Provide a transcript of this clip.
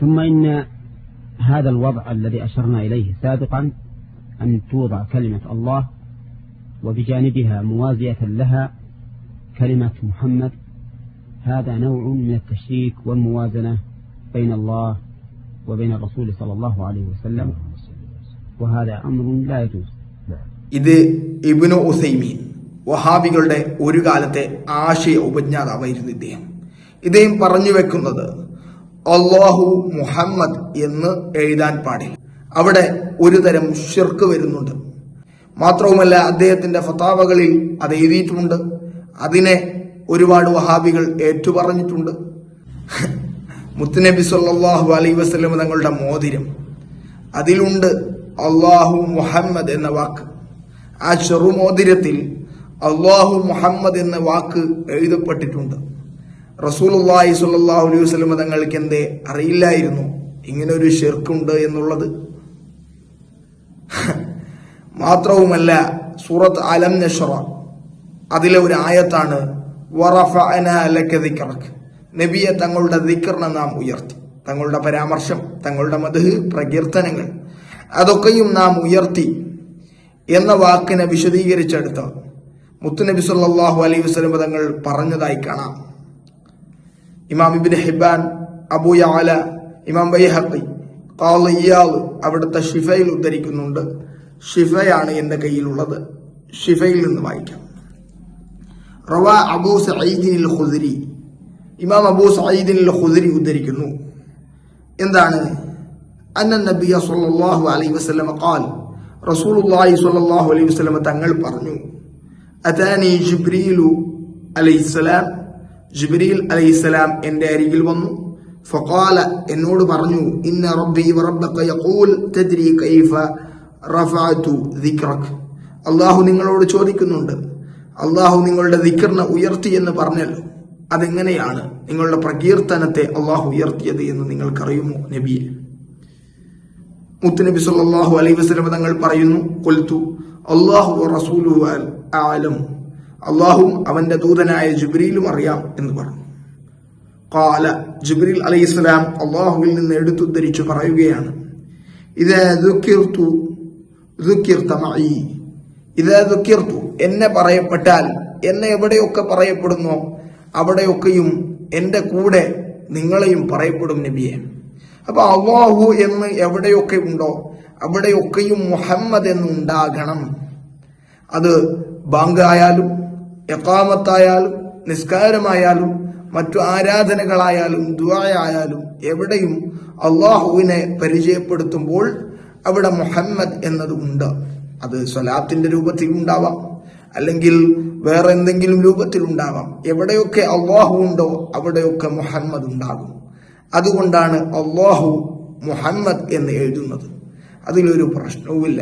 ثم إن هذا الوضع الذي أشرنا إليه سابقا أن توضع كلمة الله وبجانبها موازية لها كلمة محمد هذا نوع من التشريك والموازنة بين الله وبين الرسول صلى الله عليه وسلم وهذا أمر لا يجوز ഇത് ഇബ്നു ഉസൈമീൻ വഹാബികളുടെ ഒരു കാലത്തെ ആശയ ഉപജ്ഞാതാവായിരുന്നു ഇദ്ദേഹം ഇദ്ദേഹം പറഞ്ഞു വെക്കുന്നത് അള്ളാഹു മുഹമ്മദ് എന്ന് എഴുതാൻ പാടില്ല. അവിടെ ഒരു തരം ഷിർക്ക് വരുന്നുണ്ട്. മാത്രവുമല്ല അദ്ദേഹത്തിന്റെ ഫതാവകളിൽ അത് എഴുതിയിട്ടുമുണ്ട് അതിനെ ഒരുപാട് വഹാബികൾ ഏറ്റുപറഞ്ഞിട്ടുണ്ട്. മുത്തുനബി സല്ലാഹു അലൈ വസല്ലം തങ്ങളുടെ മോതിരം. അതിലുണ്ട് അള്ളാഹു മുഹമ്മദ് എന്ന വാക്ക്. ആ ചെറുമോതിരത്തിൽ അള്ളാഹു മുഹമ്മദ് എന്ന വാക്ക് എഴുതപ്പെട്ടിട്ടുണ്ട്. റസൂലുള്ളാഹി സ്വല്ലല്ലാഹു അലൈഹി വസല്ലം തങ്ങൾക്ക് എന്തേ അറിയില്ലായിരുന്നു. ഇങ്ങനെ ഒരു ഷിർക്കുണ്ട് എന്നുള്ളത്. മാത്രവുമല്ല സൂറത്ത് അലം നഷറ അതിലെ ഒരു ആയത്താണ് നബിയെ തങ്ങളുടെ ദിക്കറിനെ നാം ഉയർത്തി. തങ്ങളുടെ പരാമർശം തങ്ങളുടെ മധു പ്രകീർത്തനങ്ങൾ അതൊക്കെയും നാം ഉയർത്തി എന്ന വാക്കിനെ വിശദീകരിച്ചെടുത്ത് മുത്തുനബി സല്ലാഹു അലൈഹി വസല്ലം തങ്ങൾ പറഞ്ഞതായി കാണാം. ഇമാം ഇബ്നു ഹിബാൻ അബൂ യഅല ഇമാം ബൈഹഖി കാളിയാൽ അവിടുത്തെ ഷിഫയിൽ ഉദ്ധരിക്കുന്നുണ്ട്. ഷിഫയാണ് എന്റെ കയ്യിലുള്ളത്. ഷിഫയിൽ നിന്ന് വായിക്കാം. റവ അബൂ സഈദിനിൽ ഖുദരി. ഇമാം അബൂ സഈദിനിൽ ഖുദരി ഉദ്ധരിക്കുന്നു. എന്താണ്? അന്ന നബിയ സല്ലല്ലാഹു അലൈഹി വസല്ലം ഖാൽ റസൂലുള്ളാഹി സല്ലല്ലാഹു അലൈഹി വസല്ലം തങ്ങൾ പറഞ്ഞു അതാനി ജിബ്രീലു അലൈഹിസ്സലാം ജിബ്രീൽ അലൈഹിസ്സലാം എന്റെ അരികിൽ വന്നു. ഫഖാല എന്നോട് പറഞ്ഞു ഇന്ന റബ്ബി റബ്ബക യഖൂൽ കൈഫ റഫഅതു അല്ലാഹു നിങ്ങളോട് ചോദിക്കുന്നുണ്ട് അള്ളാഹു നിങ്ങളുടെ ദിക്കറിനെ ഉയർത്തി എന്ന് പറഞ്ഞല്ലോ അതെങ്ങനെയാണ് നിങ്ങളുടെ പ്രകീർത്തനത്തെ അള്ളാഹു ഉയർത്തിയത് എന്ന് നിങ്ങൾക്കറിയുമോ നബിയെ? മുത്തുനബി സല്ലല്ലാഹു അലൈഹി വസല്ലം തങ്ങൾ പറയുന്നു കൊൽത്തു അള്ളാഹു റസൂലു ആലം അള്ളാഹും അവന്റെ ദൂതനായ ജുബ്രീലും അറിയാം എന്ന് പറഞ്ഞു. കാല ജുബ്രീൽ അലൈഹി സ്വലാം അള്ളാഹുവിൽ നിന്ന് എടുത്തുദ്ധരിച്ചു പറയുകയാണ് ഇത് എന്നെ പറയപ്പെട്ടാൽ എന്നെ എവിടെയൊക്കെ പറയപ്പെടുന്നോ അവിടെയൊക്കെയും എന്റെ കൂടെ നിങ്ങളെയും പറയപ്പെടും നബിയെ. അപ്പൊ അള്ളാഹു എന്ന് എവിടെയൊക്കെ ഉണ്ടോ അവിടെയൊക്കെയും മുഹമ്മദ് എന്നുണ്ടാകണം അത് അത് ബാങ്കായാലും എക്കാമത്തായാലും നിസ്കാരമായാലും മറ്റു ആരാധനകളായാലും ദുആയായാലും എവിടെയും അള്ളാഹുവിനെ പരിചയപ്പെടുത്തുമ്പോൾ അവിടെ മുഹമ്മദ് എന്നത് ഉണ്ട്. അത് സ്വലാത്തിന്റെ രൂപത്തിൽ ഉണ്ടാവാം. അല്ലെങ്കിൽ വേറെ എന്തെങ്കിലും രൂപത്തിൽ ഉണ്ടാവാം. എവിടെയൊക്കെ അള്ളാഹു ഉണ്ടോ അവിടെയൊക്കെ മുഹമ്മദ് ഉണ്ടാകും. അതുകൊണ്ടാണ് അള്ളാഹു മുഹമ്മദ് എന്ന് എഴുതുന്നത്. അതിലൊരു പ്രശ്നവുമില്ല.